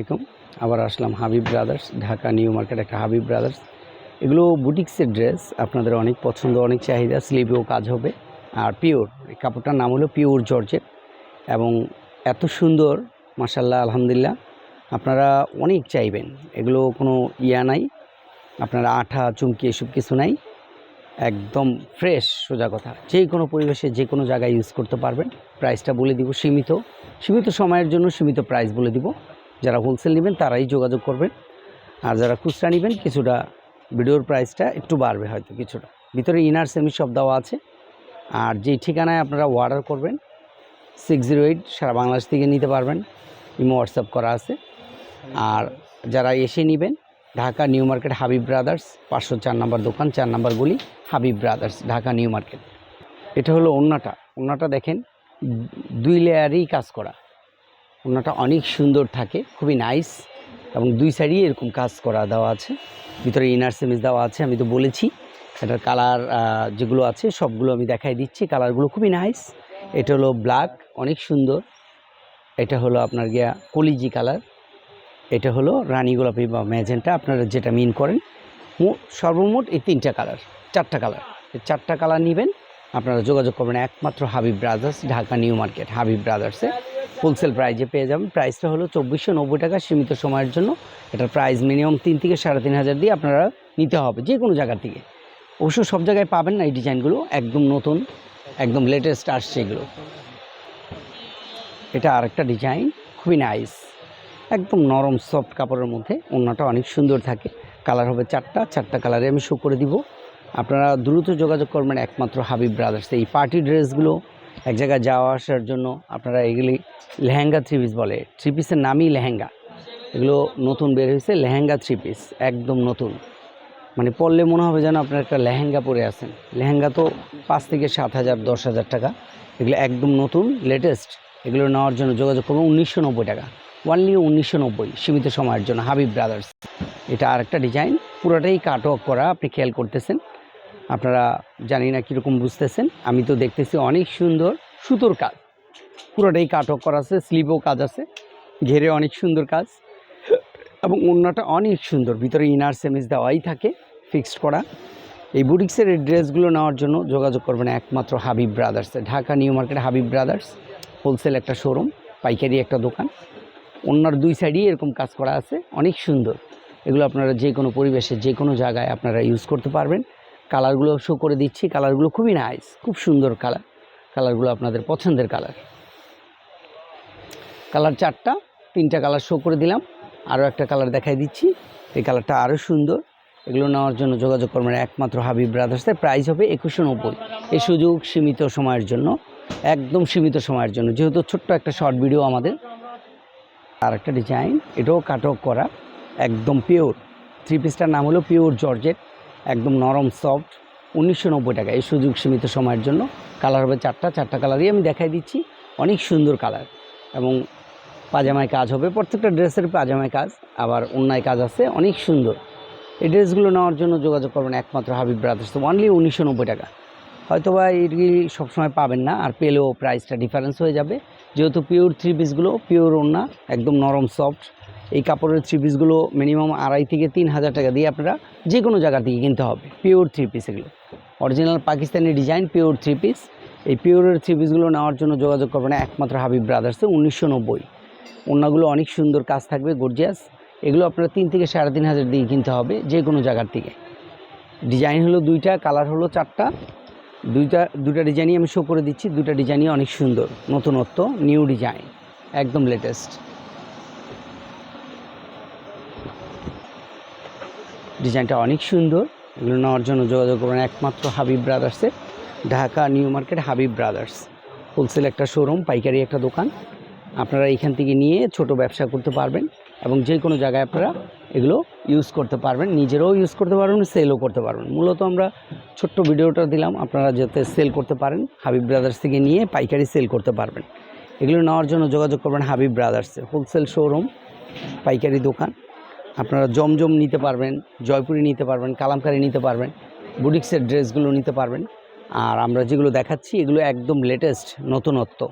আলাইকুম। আবার আসলাম Habib Brothers, Dhaka New Market একটা হাবিব ব্রাদার্স। এগুলো বুটিক্সের ড্রেস, আপনাদের অনেক পছন্দ, অনেক চাহিদা স্লিভেও কাজ হবে। আর পিওর কাপড়টার নাম হলো পিওর জর্জেট। এবং এত সুন্দর মাসাল্লাহ আলহামদুলিল্লাহ, আপনারা অনেক চাইবেন। এগুলো কোনো ইয়া নাই, আপনারা আঠা, চুমকি, এসব কিছু নাই। একদম ফ্রেশ, সোজা কথা। যে কোনো পরিবেশে, যে কোনো জায়গায় ইউজ করতে পারবেন। প্রাইসটা বলে দিব সীমিত। সীমিত সময়ের জন্য সীমিত প্রাইস বলে দিব। যারা হোলসেল নেবেন তারাই যোগাযোগ করবেন। আর যারা খুচরা নেবেন, কিছুটা ভিডিওর প্রাইসটা একটু বাড়বে হয়তো কিছুটা। ভিতরে ইনার সেমি সব দেওয়া আছে। আর যেই ঠিকানায় আপনারা অর্ডার করবেন সিক্স জিরো এইট সারা বাংলাদেশ থেকে নিতে পারবেন। ইমো হোয়াটসঅ্যাপ করা আছে। আর যারা এসে নেবেন, Dhaka New Market Habib Brothers, পাঁচশো চার নাম্বার দোকান, চার নাম্বার গলি, Habib Brothers, Dhaka New Market. এটা হলো ওন্নাটা ওন্নাটা দেখেন, দুই লেয়ারেই কাজ করা। ওন্নাটা অনেক সুন্দর থাকে, খুবই নাইস এবং দুই সাইডই এরকম কাজ করা দেওয়া আছে। ভিতরে ইনার সেমিস দেওয়া আছে, আমি তো বলেছি। এটার কালার যেগুলো আছে সবগুলো আমি দেখাই দিচ্ছি। কালারগুলো খুবই নাইস এটা হলো ব্ল্যাক অনেক সুন্দর। এটা হলো আপনার গিয়া কলিজি কালার এটা হলো রানী গোলাপি বা ম্যাজেন্টা আপনারা যেটা মিন করেন। সর্বমোট এই তিনটা কালার চারটা কালার এই চারটা কালার নেবেন, আপনারা যোগাযোগ করবেন একমাত্র Habib Brothers Dhaka New Market, Habib ব্রাদার্সে wholesale প্রাইজে পেয়ে যাবেন। প্রাইসটা হলো চব্বিশশো নব্বই টাকা সীমিত সময়ের জন্য। এটার প্রাইস মিনিমাম তিন থেকে সাড়ে তিন হাজার দিয়ে আপনারা নিতে হবে, যে কোনো জায়গা থেকে। অবশ্য সব জায়গায় পাবেন না এই ডিজাইনগুলো, একদম নতুন, একদম লেটেস্ট আসছে এগুলো। এটা আরেকটা ডিজাইন, খুবই নাইস একদম নরম সফট কাপড়ের মধ্যে, ওড়নাটা অনেক সুন্দর থাকে। কালার হবে চারটা চারটা কালারে আমি শো করে দিব। আপনারা দ্রুত যোগাযোগ করবেন একমাত্র হাবিব ব্রাদার্স এই পার্টি ড্রেসগুলো এক জায়গায় যাওয়া আসার জন্য আপনারা এগুলি লেহেঙ্গা থ্রি পিস বলে। থ্রি পিসের নামই লেহেঙ্গা। এগুলো নতুন বের হয়েছে, লেহেঙ্গা থ্রি পিস একদম নতুন। মানে পড়লে মনে হবে যেন আপনার একটা লেহেঙ্গা পরে আছেন। লেহেঙ্গা তো পাঁচ থেকে সাত হাজার, দশ হাজার টাকা। এগুলো একদম নতুন লেটেস্ট এগুলো নেওয়ার জন্য যোগাযোগ করবেন উনিশশো নব্বই টাকা। ওয়ানলি উনিশশো নব্বই, সীমিত সময়ের জন্য। হাবিব ব্রাদার্স এটা আরেকটা ডিজাইন পুরোটাই কাট অফ করা, আপনি খেয়াল করতেছেন। আপনারা জানি না কীরকম বুঝতেছেন। আমি তো দেখতেছি অনেক সুন্দর সুতোর কাজ। পুরোটাই কাট অফ করা আছে স্লিপও কাজ আছে, ঘেরে অনেক সুন্দর কাজ। এবং অন্যটা অনেক সুন্দর, ভিতরে ইনার সেমিস দেওয়াই থাকে ফিক্সড করা। এই বুটিক্সের এই ড্রেসগুলো নেওয়ার জন্য যোগাযোগ করবেন একমাত্র Habib ব্রাদার্সে Dhaka, New Market Habib Brothers wholesale একটা শোরুম পাইকারি একটা দোকান। অন্যার দুই সাইডেই এরকম কাজ করা আছে, অনেক সুন্দর। এগুলো আপনারা যে কোনো পরিবেশে, যে কোনো জায়গায় আপনারা ইউজ করতে পারবেন। কালারগুলো শো করে দিচ্ছি কালারগুলো খুবই নাইস খুব সুন্দর কালার কালারগুলো আপনাদের পছন্দের কালার। কালার চারটা, তিনটা কালার শো করে দিলাম। আরও একটা কালার দেখাই দিচ্ছি। এই কালারটা আরও সুন্দর। এগুলো নেওয়ার জন্য যোগাযোগ করবেন একমাত্র হাবিব ব্রাদার্সের প্রাইস হবে একুশশো নব্বই। এই সুযোগ সীমিত সময়ের জন্য, একদম সীমিত সময়ের জন্য। যেহেতু ছোট্ট একটা শর্ট ভিডিও আমাদের। আর একটা ডিজাইন এটাও কাটক করা। একদম পিওর থ্রি পিসটার নাম হলো পিওর জর্জেট একদম নরম সফট উনিশশো নব্বই টাকা। এই সুযোগ সীমিত সময়ের জন্য। কালার হবে চারটা চারটা কালারই আমি দেখাই দিচ্ছি। অনেক সুন্দর কালার এবং পাজামায় কাজ হবে, প্রত্যেকটা ড্রেসের পাজামায় কাজ, আবার অন্যায় কাজ আছে, অনেক সুন্দর। এই ড্রেসগুলো নেওয়ার জন্য যোগাযোগ করবেন একমাত্র হাবিব ব্রাদার্স অনলি উনিশশো নব্বই টাকা। হয়তো বা এটি সবসময় পাবেন না, আর পেলেও প্রাইসটা ডিফারেন্স হয়ে যাবে। যেহেতু পিওর থ্রি পিসগুলো পিওর ওড়না, একদম নরম সফট এই কাপড়ের থ্রি পিসগুলো মিনিমাম আড়াই থেকে তিন হাজার টাকা দিয়ে আপনারা যে কোনো জায়গা থেকে কিনতে হবে পিওর থ্রি পিস এগুলো। Original Pakistani design pure three piece এই পিওরের থ্রি পিসগুলো নেওয়ার জন্য যোগাযোগ করবেন একমাত্র হাবিব ব্রাদার্সে উনিশশো নব্বই। ওড়নাগুলো অনেক সুন্দর কাজ থাকবে গর্জিয়াস এগুলো আপনারা তিন থেকে সাড়ে তিন হাজার দিয়ে কিনতে হবে যে কোনো জায়গার থেকে। ডিজাইন হলো দুইটা কালার হলো চারটা। দুইটা দুটা ডিজাইনই আমি শো করে দিচ্ছি দুটা ডিজাইনই অনেক সুন্দর, নতুনত্ব নিউ ডিজাইন একদম লেটেস্ট ডিজাইনটা অনেক সুন্দর। এগুলো নেওয়ার জন্য যোগাযোগ করবেন। একমাত্র Habib ব্রাদার্সে Dhaka New Market Habib Brothers wholesale একটা শোরুম পাইকারি একটা দোকান। আপনারা এখান থেকে নিয়ে ছোট ব্যবসা করতে পারবেন এবং যে কোনো জায়গায় আপনারা এগুলো ইউজ করতে পারবেন। নিজেরাও ইউজ করতে পারবেন সেলও করতে পারবেন। মূলত আমরা ছোট্ট ভিডিওটা দিলাম, আপনারা যাতে সেল করতে পারেন, হাবিব ব্রাদার্স থেকে নিয়ে পাইকারি সেল করতে পারবেন। এগুলো নেওয়ার জন্য যোগাযোগ করবেন হাবিব ব্রাদার্সে হোলসেল শোরুম পাইকারি দোকান। আপনারা জমজম নিতে পারবেন, জয়পুরি নিতে পারবেন, কালামকারি নিতে পারবেন, বুটিক্সের ড্রেসগুলো নিতে পারবেন। আর আমরা যেগুলো দেখাচ্ছি, এগুলো একদম লেটেস্ট নতুনত্ব।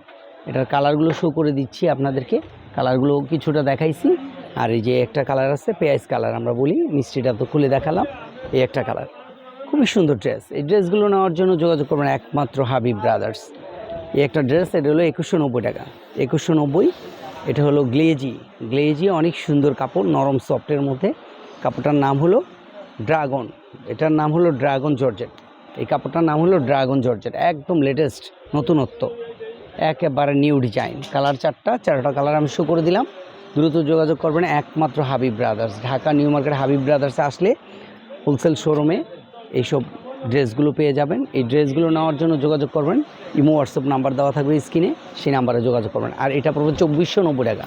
এটার কালারগুলো শো করে দিচ্ছি আপনাদেরকে। কালারগুলো কিছুটা দেখাইছি। আর এই যে একটা কালার আছে, পেঁয়াজ কালার আমরা বলি, মিষ্টিটা তো খুলে দেখালাম, এই একটা কালার। খুবই সুন্দর ড্রেস। এই ড্রেসগুলো নেওয়ার জন্য যোগাযোগ করবেন একমাত্র হাবিব ব্রাদার্স। এই একটা ড্রেস, এটা হলো একুশশো নব্বই টাকা। একুশশো নব্বই এটা হলো গ্লেজি গ্লেজি অনেক সুন্দর কাপড়, নরম সফটের মধ্যে। কাপড়টার নাম হলো ড্রাগন এটার নাম হলো ড্রাগন জর্জেট এই কাপড়টার নাম হলো ড্রাগন জর্জেট একদম লেটেস্ট নতুনত্ব। একেবারে নিউ ডিজাইন কালার চারটা চারটা কালার আমি শো করে দিলাম। দ্রুত যোগাযোগ করবেন একমাত্র Habib Brothers Dhaka New Market Habib ব্রাদার্সে আসলে হোলসেল শোরুমে এইসব ড্রেসগুলো পেয়ে যাবেন। এই ড্রেসগুলো নেওয়ার জন্য যোগাযোগ করবেন। ইমো, হোয়াটসঅ্যাপ নাম্বার দেওয়া থাকবে স্ক্রিনে, সেই নাম্বারে যোগাযোগ করবেন। আর এটা পড়বে চব্বিশশো নব্বই টাকা।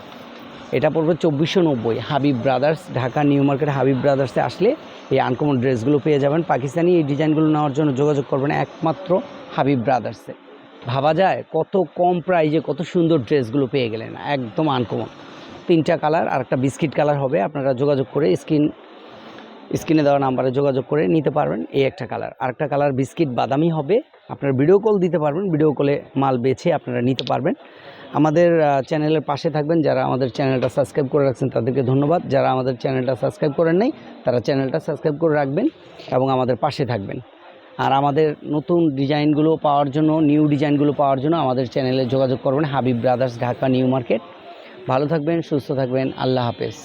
এটা পড়বে চব্বিশশো নব্বই। Habib Brothers, Dhaka New Market Habib ব্রাদার্সে আসলে এই আনকমন ড্রেসগুলো পেয়ে যাবেন। পাকিস্তানি এই ডিজাইনগুলো নেওয়ার জন্য যোগাযোগ করবেন একমাত্র হাবিব ব্রাদার্সে। ভাবা যায় কত কম প্রাইজে কত সুন্দর ড্রেসগুলো পেয়ে গেলেন। একদম আনকমন। তিনটা কালার আর একটা বিস্কিট কালার হবে। আপনারা যোগাযোগ করে স্ক্রিন স্ক্রিনে দেওয়া নাম্বারে যোগাযোগ করে নিতে পারবেন এই একটা কালার। আরেকটা কালার বিস্কিট বাদামি হবে। আপনারা ভিডিও কল দিতে পারবেন ভিডিও কলে মাল বেছে আপনারা নিতে পারবেন। আমাদের চ্যানেলের পাশে থাকবেন যারা আমাদের চ্যানেলটা সাবস্ক্রাইব করে রাখছেন তাদেরকে ধন্যবাদ। যারা আমাদের চ্যানেলটা সাবস্ক্রাইব করেন নাই, তারা চ্যানেলটা সাবস্ক্রাইব করে রাখবেন এবং আমাদের পাশে থাকবেন। আর আমাদের নতুন ডিজাইনগুলো পাওয়ার জন্য, নিউ ডিজাইনগুলো পাওয়ার জন্য আমাদের চ্যানেলে যোগাযোগ করবেন Habib Brothers, Dhaka New Market. ভালো থাকবেন, সুস্থ থাকবেন, আল্লাহ হাফেজ।